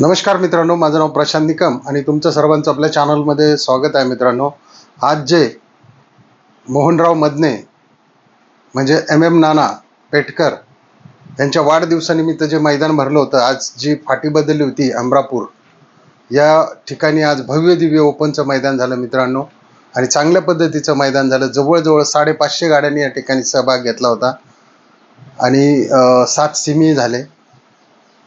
नमस्कार मित्रांनो माझं नाव प्रशांत निकम आणि तुमचं सर्वांचं आपल्या चॅनलमध्ये स्वागत आहे मित्रांनो. आज जे मोहनराव मदने म्हणजे एम एम नाना पेटकर यांच्या वाढदिवसानिमित्त जे मैदान भरलं होतं आज जी फाटी बदलली होती अमरापूर या ठिकाणी आज भव्य दिव्य ओपनचं मैदान झालं मित्रांनो. आणि चांगल्या पद्धतीचं मैदान झालं. जवळजवळ साडेपाचशे गाड्यांनी या ठिकाणी सहभाग घेतला होता. आणि सात सिमी झाले.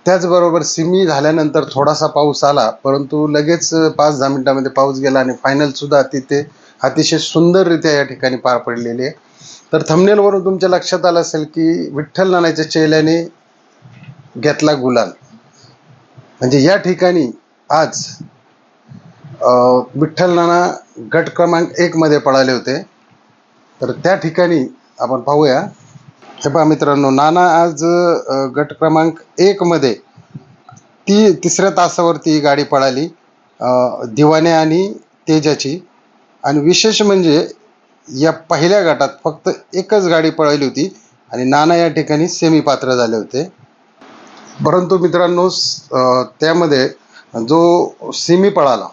त्याचबरोबर सिमी झाल्यानंतर थोडासा पाऊस आला परंतु लगेच पाच दहा मिनटामध्ये पाऊस गेला आणि फायनल सुद्धा तिथे अतिशय सुंदररित्या या ठिकाणी पार पडलेली आहे. तर थंबनेलवरून तुमच्या लक्षात आलं असेल की विठ्ठल नाण्याच्या चेल्याने घेतला गुलाल. म्हणजे या ठिकाणी आज विठ्ठल नाना गट क्रमांक एकमध्ये पळाले होते. तर त्या ठिकाणी आपण पाहूया. हे पहा मित्रांनो नाना आज गट क्रमांक एक मध्ये ती तिसऱ्या तासावरती ही गाडी पळाली दिवाने आणि तेजाची. आणि विशेष म्हणजे या पहिल्या गटात फक्त एकच गाडी पळाली होती आणि नाना या ठिकाणी सेमी पात्र झाले होते. परंतु मित्रांनो स- त्यामध्ये जो सेमी पळाला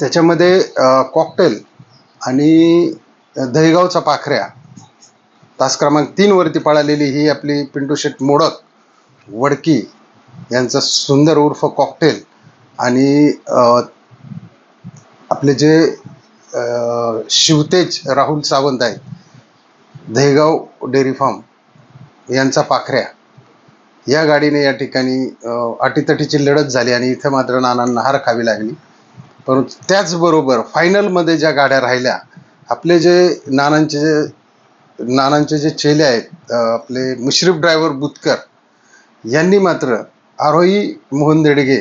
त्याच्यामध्ये कॉकटेल आणि दहीगावचा पाखऱ्या तास क्रमांक तीन वरती पळालेली ही आपली पिंटू शेट मोडक वडकी यांचा सुंदर उर्फ कॉकटेल आणि आपले जे शिवतेज राहुल सावंत आहेत दहेगाव डेअरी फार्म यांचा पाखऱ्या या गाडीने या ठिकाणी अटीतटीची लढत झाली आणि इथं मात्र नानांना हार खावी लागली. परंतु त्याचबरोबर फायनलमध्ये ज्या गाड्या राहिल्या आपले जे नानांचे जे नानांचे जे चेले आहेत आपले मुश्रीफ ड्रायव्हर बुतकर यांनी मात्र आरोही मोहन देडगे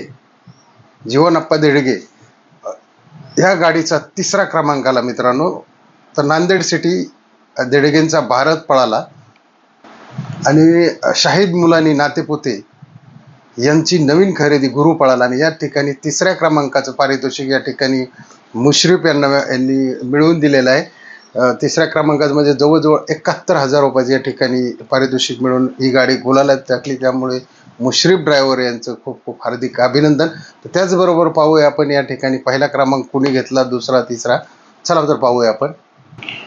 जीवनप्पा देडगे ह्या गाडीचा तिसरा क्रमांक आला मित्रांनो. तर नांदेड सिटी देडगेंचा भारत पळाला. आणि शाहीद मुलानी नातेपुते यांची नवीन खरेदी गुरु पळाला. आणि या ठिकाणी तिसऱ्या क्रमांकाचं पारितोषिक या ठिकाणी मुश्रीफ यांना यांनी मिळवून दिलेलं आहे. तिसऱ्या तिसऱ्या क्रमांकामध्ये जवळजवळ एकाहत्तर हजार रुपयाचे या ठिकाणी पारितोषिक मिळून ही गाडी गुलाला टाकली. त्यामुळे मुश्रीफ ड्रायव्हर यांचं खूप खूप हार्दिक अभिनंदन. तर त्याचबरोबर पाहूया आपण या ठिकाणी पहिला क्रमांक कुणी घेतला दुसरा तिसरा. चला तर पाहूया आपण.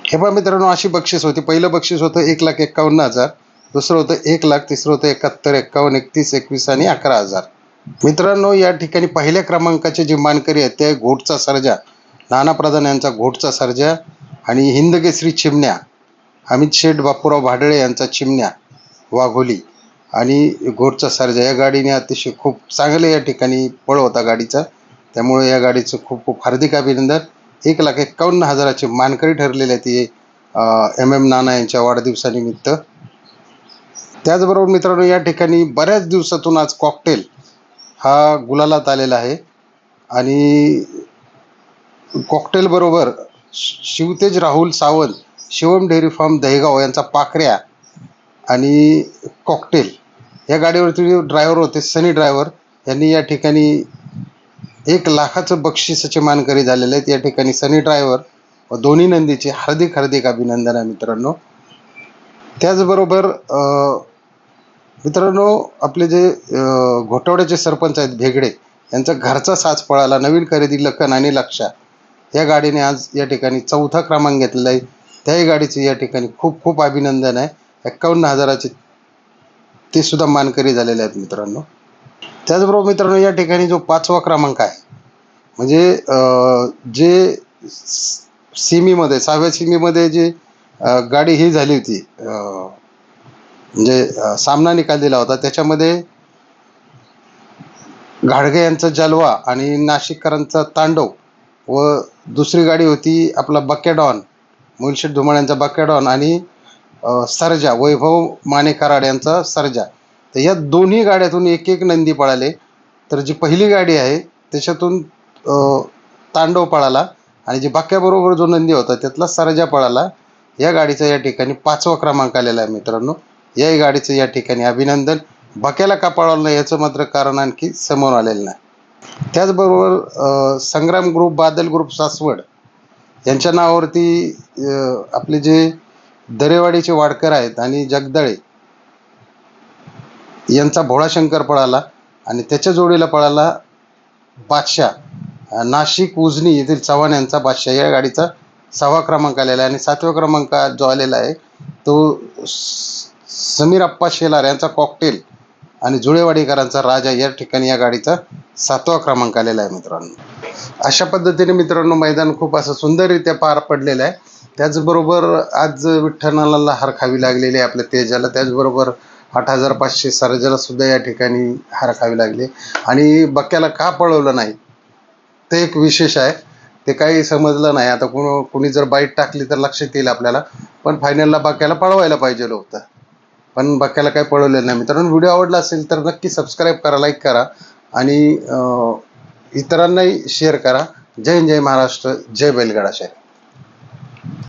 हे पण मित्रांनो अशी बक्षीस होती. पहिलं बक्षीस होतं एक लाख एक्कावन्न हजार. दुसरं होतं एक लाख तिसरं होतं एकाहत्तर एक्कावन्न एकतीस एकवीस आणि अकरा हजार. मित्रांनो या ठिकाणी पहिल्या क्रमांकाचे जे मानकरी आहेत ते घोटचा सर्जा. नाना प्रधान यांचा घोटचा सर्जा. आणि हिंदकेसरी चिमण्या अमित शेठ बापूराव भाडळे यांचा चिमण्या वाघोली आणि घोटचा सर्जा या गाडीने अतिशय खूप चांगले या ठिकाणी पळ होता गाडीचा. त्यामुळे या गाडीचं खूप खूप हार्दिक अभिनंदन. एक लाख एक्कावन्न हजाराचे मानकरी ठरलेले आहेत ते एम एम नाना यांच्या वाढदिवसानिमित्त. त्याचबरोबर मित्रांनो या ठिकाणी बऱ्याच दिवसातून आज कॉकटेल हा गुलालात आलेला आहे. आणि कॉकटेलबरोबर शिवतेज राहुल सावंत शिवम डेअरी फार्म दहेगाव यांचा पाखऱ्या आणि कॉकटेल या गाडीवरती ड्रायव्हर होते सनी ड्रायव्हर यांनी या ठिकाणी एक लाखाचं बक्षिसाचे मानकरी झालेले आहेत. या ठिकाणी सनी ड्रायव्हर व दोन्ही नंदीचे हार्दिक हार्दिक अभिनंदन आहे मित्रांनो. त्याचबरोबर मित्रांनो आपले जे घोटवड्याचे सरपंच आहेत भेगडे यांचा घरचा साज पळाला. नवीन खरेदी लखन आणि लक्षा. या गाडीने आज या ठिकाणी चौथा क्रमांक घेतलेला आहे. त्याही गाडीचे या ठिकाणी खूप खूप अभिनंदन आहे. एक्कावन्न हजाराचे ते सुद्धा मानकरी झालेले आहेत मित्रांनो. त्याचबरोबर मित्रांनो या ठिकाणी जो पाचवा क्रमांक आहे म्हणजे जे सीमीमध्ये सिमीमध्ये सहाव्या सिमीमध्ये जे गाडी ही झाली होती म्हणजे सामना निकाल दिला होता त्याच्यामध्ये घाडगे यांचा जलवा आणि नाशिककरांचा तांडव व दुसरी गाडी होती आपला बकेडॉन मुलशेठ धुमाळ यांचा बकेडॉन आणि सर्जा वैभव माने कराड यांचा सर्जा. तर या दोन्ही गाड्यातून एक एक नंदी पळाले. तर जी पहिली गाडी आहे त्याच्यातून तांडव पळाला आणि जी बाक्याबरोबर जो नंदी होता त्यातला सर्जा पळाला. या गाडीचा या ठिकाणी पाचवा क्रमांक आलेला आहे मित्रांनो. याही गाडीचं या ठिकाणी अभिनंदन. बक्याला का पळवलं नाही याचं मात्र कारण आणखी समोर आलेलं नाही. त्याचबरोबर संग्राम ग्रुप बादल ग्रुप सासवड यांच्या नावावरती आपले जे दरेवाडीचे वाडकर आहेत आणि जगदळे यांचा भोळाशंकर पळाला आणि त्याच्या जोडीला पळाला बादशाह. नाशिक उजनी येथील चव्हाण यांचा बादशाह. या गाडीचा सहावा क्रमांक आलेला आहे आणि सातव्या क्रमांक जो आलेला आहे तो समीर अप्पा शेलार यांचा कॉकटेल आणि जुळेवाडीकरांचा राजा या ठिकाणी या गाडीचा सातवा क्रमांक आलेला आहे मित्रांनो. अशा पद्धतीने मित्रांनो मैदान खूप असं सुंदररित्या पार पडलेलं आहे. त्याचबरोबर आज विठ्ठलाला हार खावी लागलेली आहे आपल्या तेजाला. त्याचबरोबर आठ हजार पाचशे सरजाला सुद्धा या ठिकाणी हार खावी लागली आणि बक्याला का पळवलं नाही ते एक विशेष आहे. ते काही समजलं नाही. आता कोण कोणी जर बाईट टाकली तर लक्षात येईल आपल्याला. पण फायनलला बाक्याला पळवायला पाहिजे होतं. पण बाक्याला काही पळवलेलं नाही. मित्रांनो व्हिडिओ आवडला असेल तर नक्की सबस्क्राईब करा लाईक करा आणि इतरांनाही शेअर करा. जय हिंद, जय महाराष्ट्र जय बैलगाडा शहर